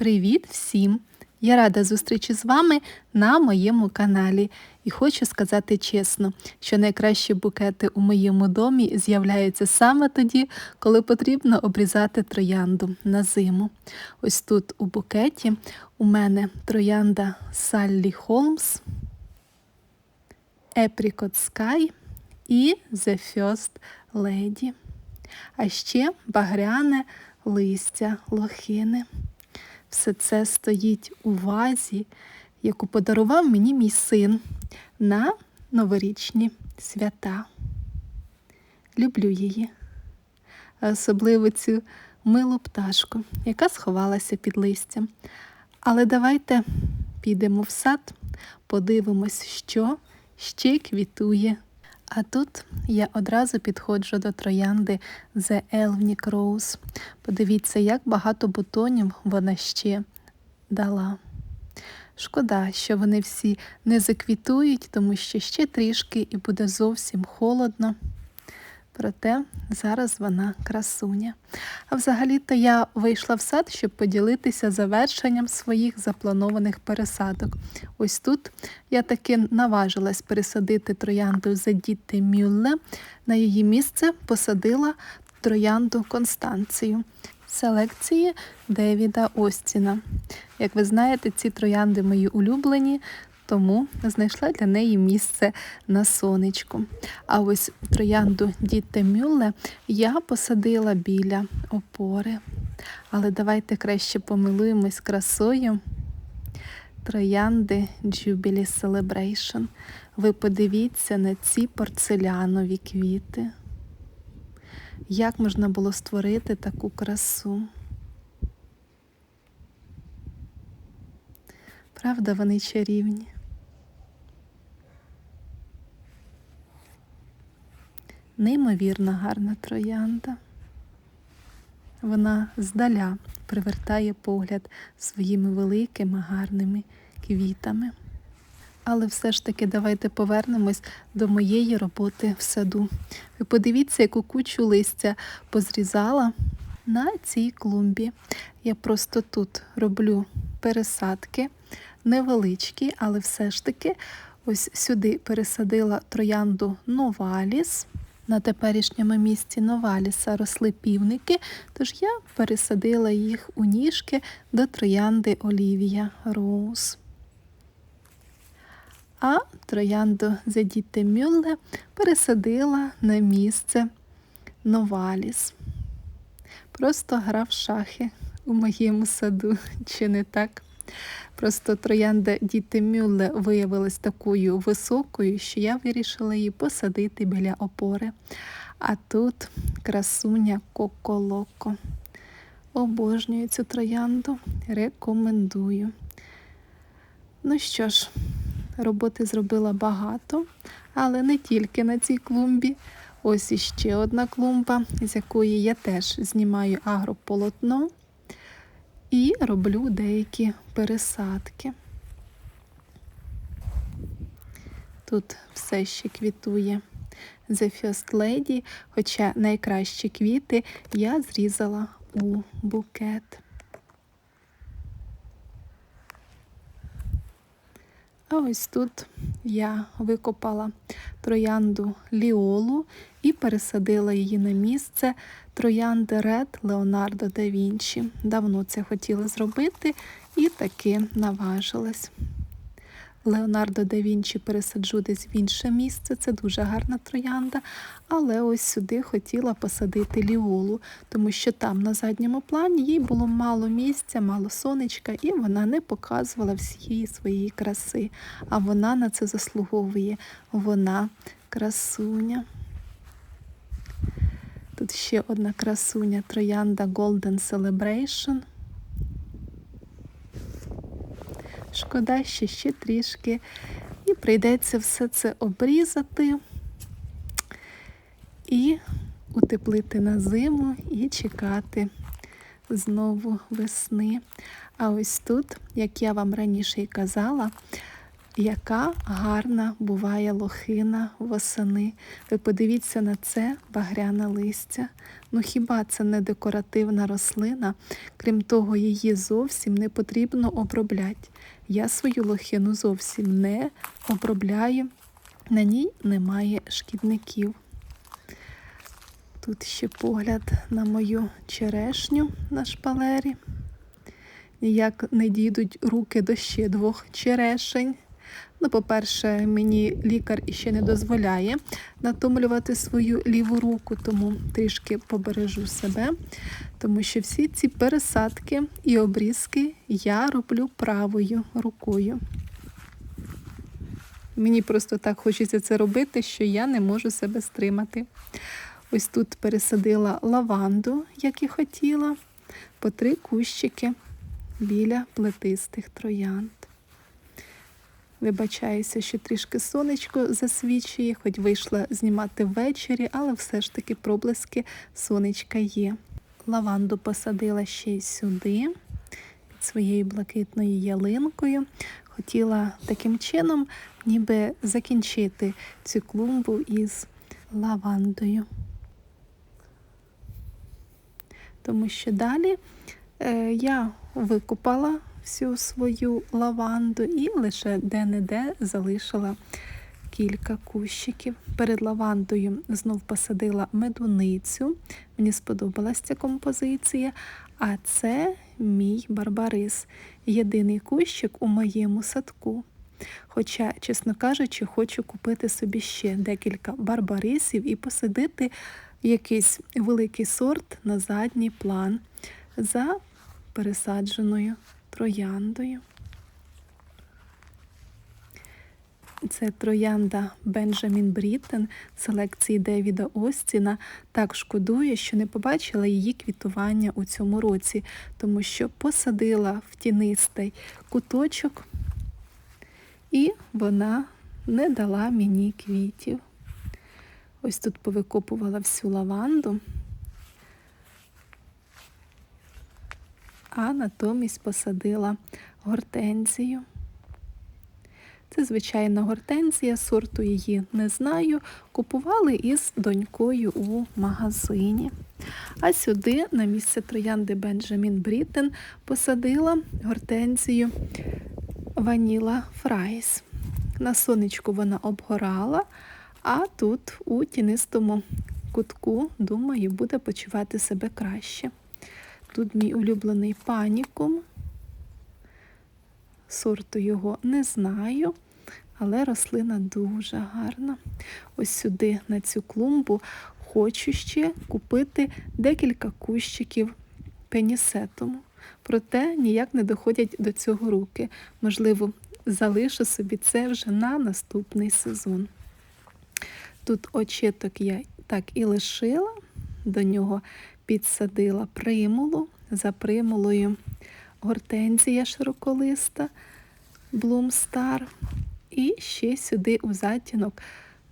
Привіт всім! Я рада зустрічі з вами на моєму каналі. І хочу сказати чесно, що найкращі букети у моєму домі з'являються саме тоді, коли потрібно обрізати троянду на зиму. Ось тут у букеті у мене троянда Саллі Холмс, Apricot Sky і The First Lady. А ще багряне листя, лохини. Все це стоїть у вазі, яку подарував мені мій син на новорічні свята. Люблю її, особливо цю милу пташку, яка сховалася під листям. Але давайте підемо в сад, подивимось, що ще квітує. А тут я одразу підходжу до троянди The Elvnik Rose. Подивіться, як багато бутонів вона ще дала. Шкода, що вони всі не заквітують, тому що ще трішки і буде зовсім холодно. Проте зараз вона красуня. А взагалі-то я вийшла в сад, щоб поділитися завершенням своїх запланованих пересадок. Ось тут я таки наважилась пересадити троянду Задіти Мюлле. На її місце посадила троянду Констанцію. Селекції Девіда Остіна. Як ви знаєте, ці троянди мої улюблені, тому знайшла для неї місце на сонечку. А ось троянду Дітте Мюлле я посадила біля опори. Але давайте краще помилуємось красою. Троянди Jubilee Celebration. Ви подивіться на ці порцелянові квіти. Як можна було створити таку красу? Правда, вони чарівні. Неймовірно гарна троянда. Вона здаля привертає погляд своїми великими гарними квітами. Але все ж таки давайте повернемось до моєї роботи в саду. Ви подивіться, яку кучу листя позрізала на цій клумбі. Я просто тут роблю пересадки, невеличкі, але все ж таки ось сюди пересадила троянду Новаліс. На теперішньому місці Новаліса росли півники, тож я пересадила їх у ніжки до троянди Олівія Роуз. А троянду Зедіте Мюлле пересадила на місце Новаліс. Просто грав шахи у моєму саду, чи не так? Просто троянда Діти Мюлле виявилась такою високою, що я вирішила її посадити біля опори. А тут красуня Коколоко. Обожнюю цю троянду, рекомендую. Ну що ж, роботи зробила багато, але не тільки на цій клумбі. Ось іще одна клумба, з якої я теж знімаю агрополотно і роблю деякі пересадки. Тут все ще квітує The First Lady, хоча найкращі квіти я зрізала у букет. А ось тут я викопала троянду ліолу і пересадила її на місце троянди Ред Леонардо да Вінчі. Давно це хотіла зробити і таки наважилась. Леонардо да Вінчі пересаджу десь в інше місце, це дуже гарна троянда, але ось сюди хотіла посадити ліолу, тому що там на задньому плані їй було мало місця, мало сонечка, і вона не показувала всієї своєї краси. А вона на це заслуговує. Вона красуня. Тут ще одна красуня троянда Golden Celebration. Шкода, що ще трішки. І прийдеться все це обрізати і утеплити на зиму і чекати знову весни. А ось тут, як я вам раніше і казала, Яка гарна буває лохина восени. Ви подивіться на це багряне листя. Ну хіба це не декоративна рослина? Крім того, її зовсім не потрібно обробляти. Я свою лохину зовсім не обробляю, на ній немає шкідників. Тут ще погляд на мою черешню на шпалері. Ніяк не дійдуть руки до ще двох черешень. Ну, по-перше, мені лікар іще не дозволяє натомлювати свою ліву руку, тому трішки побережу себе, тому що всі ці пересадки і обрізки я роблю правою рукою. Мені просто так хочеться це робити, що я не можу себе стримати. Ось тут пересадила лаванду, як і хотіла, по три кущики біля плетистих троянд. Вибачаюся, що трішки сонечко засвічує, хоч вийшла знімати ввечері, але все ж таки проблиски сонечка є. Лаванду посадила ще й сюди, під своєю блакитною ялинкою. Хотіла таким чином ніби закінчити цю клумбу із лавандою. Тому що далі е, я викопала всю свою лаванду і лише де-не-де залишила кілька кущиків. Перед лавандою знов посадила медуницю. Мені сподобалася ця композиція. А це мій барбарис. Єдиний кущик у моєму садку. Хоча, чесно кажучи, хочу купити собі ще декілька барбарисів і посадити якийсь великий сорт на задній план за пересадженою трояндою. Це троянда Бенджамін Бріттен селекції Девіда Остіна. Так шкодує, що не побачила її квітування у цьому році, тому що посадила в тінистий куточок, і вона не дала мені квітів. Ось тут повикопувала всю лаванду. А натомість посадила гортензію. Це звичайна гортензія, сорту її не знаю. Купували із донькою у магазині. А сюди, на місце троянди Бенджамін Бріттен, посадила гортензію Ваніла Фрайс. На сонечку вона обгорала, а тут у тінистому кутку, думаю, буде почувати себе краще. Тут мій улюблений панікум. Сорту його не знаю, але рослина дуже гарна. Ось сюди, на цю клумбу, хочу ще купити декілька кущиків пенісетому. Проте ніяк не доходять до цього руки. Можливо, залишу собі це вже на наступний сезон. Тут очіток я так і лишила, до нього підсадила примулу, за примулою гортензія широколиста, Блумстар. І ще сюди у затінок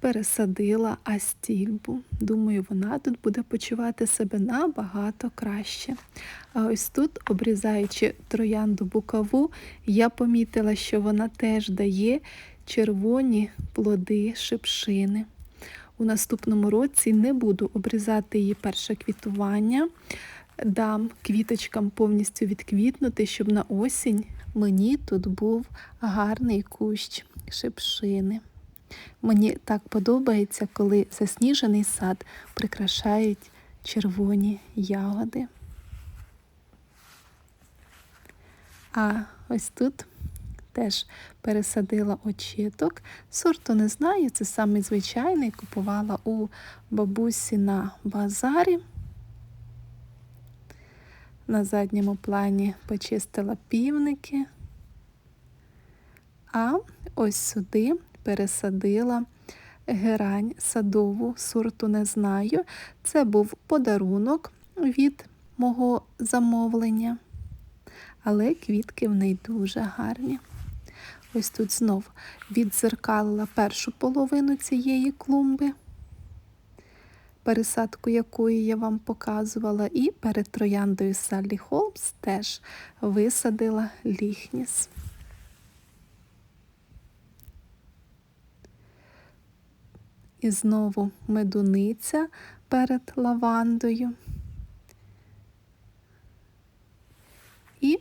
пересадила астільбу. Думаю, вона тут буде почувати себе набагато краще. А ось тут, обрізаючи троянду букаву, я помітила, що вона теж дає червоні плоди шипшини. У наступному році не буду обрізати її перше квітування, дам квіточкам повністю відквітнути, щоб на осінь мені тут був гарний кущ шипшини. Мені так подобається, коли засніжений сад прикрашають червоні ягоди. А ось тут теж пересадила очіток. Сорту не знаю, це самий звичайний, купувала у бабусі на базарі. На задньому плані почистила півники, а ось сюди пересадила герань садову, сорту не знаю. Це був подарунок від мого замовлення, але квітки в неї дуже гарні. Ось тут знов віддзеркалила першу половину цієї клумби, пересадку якої я вам показувала, і перед трояндою Саллі Холмс теж висадила ліхніс. І знову медуниця перед лавандою. І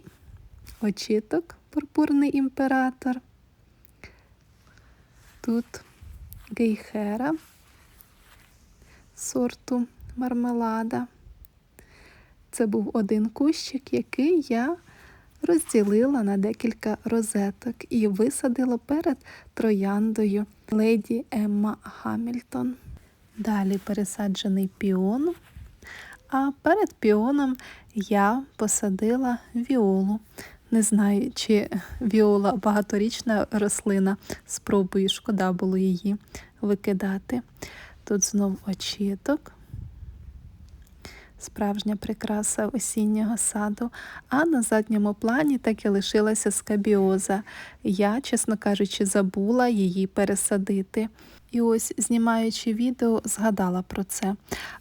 очіток пурпурний імператор. Тут гейхера сорту мармелада. Це був один кущик, який я розділила на декілька розеток і висадила перед трояндою леді Емма Гамільтон. Далі пересаджений піон. А перед піоном я посадила віолу. Не знаю, чи віола багаторічна рослина. Спробую, шкода було її викидати. Тут знов очіток, справжня прикраса осіннього саду. А на задньому плані так і лишилася скабіоза. Я, чесно кажучи, забула її пересадити. І ось, знімаючи відео, згадала про це.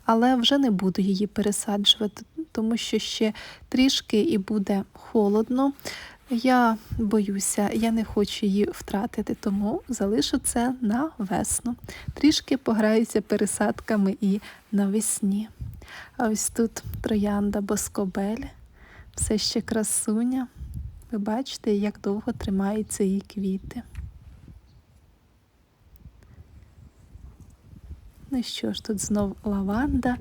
Але вже не буду її пересаджувати, тому що ще трішки і буде холодно. Я боюся, я не хочу її втратити, тому залишу це на весну. Трішки пограюся пересадками і навесні. А ось тут троянда боскобель, все ще красуня. Ви бачите, як довго тримаються її квіти. Ну що ж, тут знов лаванда,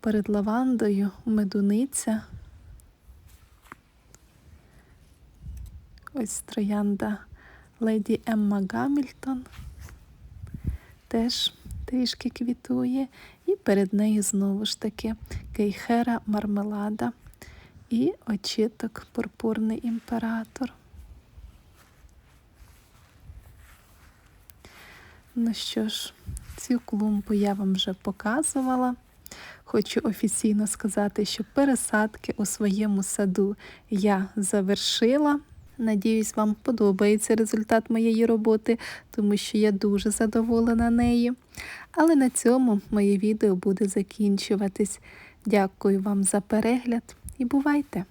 перед лавандою медуниця. Ось троянда леді Емма Гамільтон теж трішки квітує. Перед нею знову ж таки кейхера мармелада і очіток пурпурний імператор. Ну що ж, цю клумбу я вам вже показувала. Хочу офіційно сказати, що пересадки у своєму саду я завершила. Надіюсь, вам подобається результат моєї роботи, тому що я дуже задоволена нею. Але на цьому моє відео буде закінчуватись. Дякую вам за перегляд і бувайте!